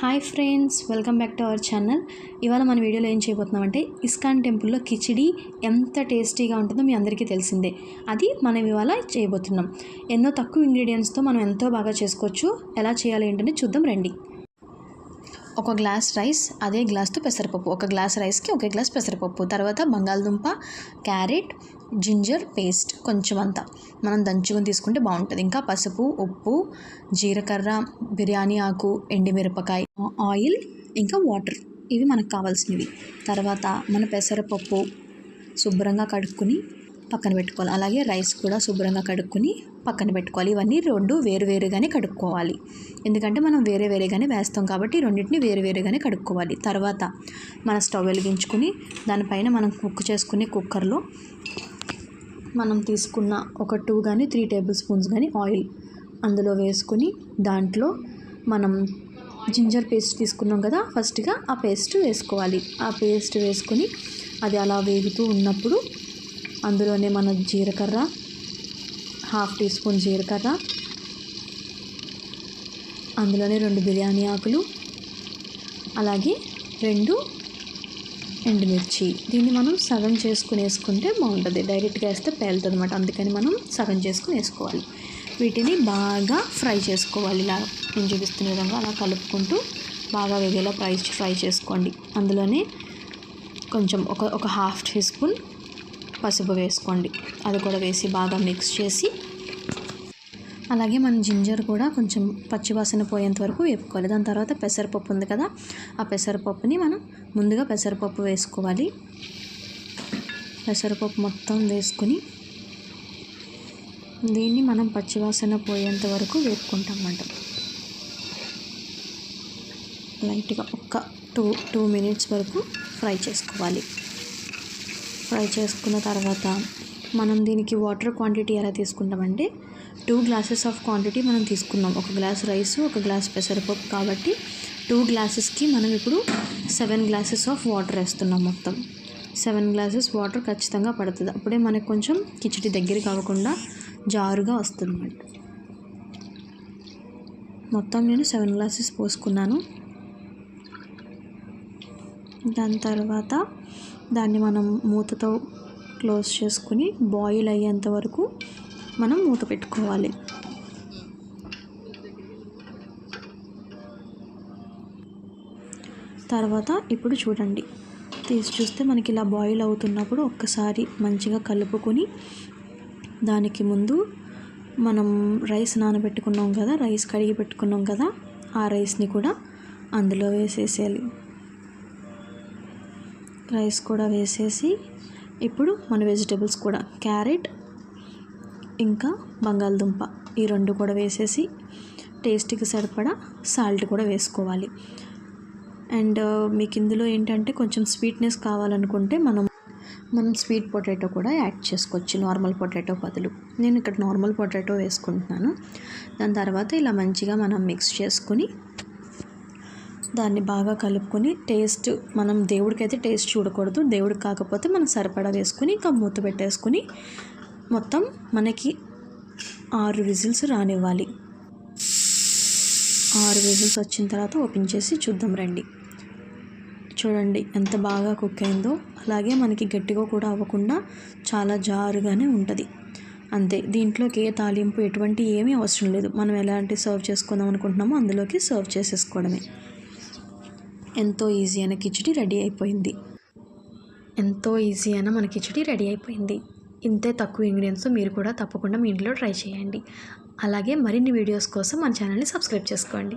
Hi friends welcome back to our channel. ఇవాళ మన వీడియోలో ఏం చేయబోతున్నామంటే ఇస్కాన్ టెంపుల్లో కిచిడి ఎంత టేస్టీగా ఉంటుందో మీ అందరికీ తెలిసిందే. అది మనం ఇవాళ చేయబోతున్నాం. ఎన్నో తక్కువ ఇంగ్రీడియంట్స్తో మనం ఎంతో బాగా చేసుకోవచ్చు. ఎలా చేయాలి ఏంటనే చూద్దాం రండి. ఒక గ్లాస్ రైస్ అదే గ్లాస్తో పెసరపప్పు. ఒక గ్లాస్ రైస్కి ఒక గ్లాస్ పెసరపప్పు. తర్వాత బంగాళదుంప క్యారెట్ జింజర్ పేస్ట్ కొంచెం అంతా మనం దంచుకొని తీసుకుంటే బాగుంటుంది. ఇంకా పసుపు ఉప్పు జీలకర్ర బిర్యానీ ఆకు ఎండిమిరపకాయ ఆయిల్ ఇంకా వాటర్. ఇవి మనకు కావాల్సినవి. తర్వాత మన పెసరపప్పు శుభ్రంగా కడుక్కుని పక్కన పెట్టుకోవాలి. అలాగే రైస్ కూడా శుభ్రంగా కడుక్కుని పక్కన పెట్టుకోవాలి. ఇవన్నీ రెండు వేరు వేరుగానే కడుక్కోవాలి. ఎందుకంటే మనం వేరే వేరేగానే వేస్తాం కాబట్టి రెండింటిని వేరు వేరుగానే కడుక్కోవాలి. తర్వాత మన స్టవ్ వెలిగించుకుని దానిపైన మనం కుక్ చేసుకునే కుక్కర్లో మనం తీసుకున్న ఒక టూ కానీ త్రీ టేబుల్ స్పూన్స్ కానీ ఆయిల్ అందులో వేసుకుని దాంట్లో మనం జింజర్ పేస్ట్ తీసుకున్నాం కదా ఫస్ట్గా ఆ పేస్ట్ వేసుకోవాలి. ఆ పేస్ట్ వేసుకుని అది అలా వేగుతూ ఉన్నప్పుడు అందులోనే మన జీలకర్ర హాఫ్ టీ స్పూన్ జీలకర్ర అందులోనే రెండు బిర్యానీ ఆకులు అలాగే రెండు ఎండుమిర్చి. దీన్ని మనం సగం చేసుకుని వేసుకుంటే బాగుంటుంది డైరెక్ట్గా వేస్తే పేలుతుంది అనమాట అందుకని మనం సగం చేసుకుని వేసుకోవాలి. వీటిని బాగా ఫ్రై చేసుకోవాలి. ఇలా నేను చూపిస్తున్న విధంగా అలా కలుపుకుంటూ బాగా వేగేలా ఫ్రై ఫ్రై చేసుకోండి. అందులోనే కొంచెం ఒక ఒక హాఫ్ టీ స్పూన్ పసుపు వేసుకోండి. అది కూడా వేసి బాగా మిక్స్ చేసి అలాగే మన జింజర్ కూడా కొంచెం పచ్చివాసన పోయేంత వరకు వేపుకోవాలి. దాని తర్వాత పెసరపప్పు ఉంది కదా ఆ పెసరపప్పుని మనం ముందుగా పెసరపప్పు వేసుకోవాలి. పెసరపప్పు మొత్తం వేసుకుని దీన్ని మనం పచ్చివాసన పోయేంత వరకు వేపుకుంటాం అన్నమాట లైట్గా ఒక్క టూ టూ మినిట్స్ వరకు ఫ్రై చేసుకోవాలి. ఫ్రై చేసుకున్న తర్వాత మనం దీనికి వాటర్ క్వాంటిటీ ఎలా తీసుకుంటామంటే టూ గ్లాసెస్ ఆఫ్ క్వాంటిటీ మనం తీసుకున్నాం. ఒక గ్లాస్ రైస్ ఒక గ్లాస్ పెసరపప్పు కాబట్టి టూ గ్లాసెస్కి మనం ఇప్పుడు సెవెన్ గ్లాసెస్ ఆఫ్ వాటర్ వేస్తున్నాం మొత్తం. సెవెన్ గ్లాసెస్ వాటర్ ఖచ్చితంగా పడుతుంది. అప్పుడే మనకు కొంచెం కిచడి దగ్గరికి అవ్వకుండా జారుగా వస్తుంది అన్నమాట మొత్తం నేను సెవెన్ గ్లాసెస్ పోసుకున్నాను. దాని తర్వాత దాన్ని మనం మూతతో క్లోజ్ చేసుకుని బాయిల్ అయ్యేంత వరకు మనం మూత పెట్టుకోవాలి. తర్వాత ఇప్పుడు చూడండి. తీసి చూస్తే మనకి ఇలా బాయిల్ అవుతున్నప్పుడు ఒక్కసారి మంచిగా కలుపుకొని దానికి ముందు మనం రైస్ నానబెట్టుకున్నాం కదా రైస్ కడిగి పెట్టుకున్నాం కదా ఆ రైస్ని కూడా అందులో వేసేసేయాలి. రైస్ కూడా వేసేసి ఇప్పుడు మన వెజిటేబుల్స్ కూడా క్యారెట్ ఇంకా బంగాళదుంప. ఈ రెండు కూడా వేసేసి టేస్ట్కి సరిపడా సాల్ట్ కూడా వేసుకోవాలి. అండ్ మీకు ఇందులో ఏంటంటే కొంచెం స్వీట్నెస్ కావాలనుకుంటే మనం మనం స్వీట్ పొటాటో కూడా యాడ్ చేసుకోవచ్చు. నార్మల్ పొటాటో బదులు. నేను ఇక్కడ నార్మల్ పొటాటో వేసుకుంటున్నాను. దాని తర్వాత ఇలా మంచిగా మనం మిక్స్ చేసుకుని దాన్ని బాగా కలుపుకొని టేస్ట్ మనం దేవుడికైతే టేస్ట్ చూడకూడదు. దేవుడికి కాకపోతే మనం సరిపడా వేసుకుని ఇంకా మూత పెట్టేసుకుని మొత్తం మనకి ఆరు విజిల్స్ రానివ్వాలి. ఆరు విజిల్స్ వచ్చిన తర్వాత ఓపెన్ చేసి చూద్దాం రండి. చూడండి ఎంత బాగా కుక్ అయిందో. అలాగే మనకి గట్టిగా కూడా అవ్వకుండా చాలా జారుగానే ఉంటుంది. అంతే. దీంట్లోకి ఏ తాలింపు ఎటువంటి ఏమీ అవసరం లేదు. మనం ఎలాంటి సర్వ్ చేసుకుందాం అనుకుంటున్నామో అందులోకి సర్వ్ చేసేసుకోవడమే. ఎంతో ఈజీ అయిన కిచడి రెడీ అయిపోయింది. ఎంతో ఈజీ అయిన మన కిచడి రెడీ అయిపోయింది. ఇంతే తక్కువ ఇంగ్రీడియంట్స్ మీరు కూడా తప్పకుండా మీ ఇంట్లో ట్రై చేయండి. అలాగే మరిన్ని వీడియోస్ కోసం మన ఛానల్ని సబ్స్క్రైబ్ చేసుకోండి.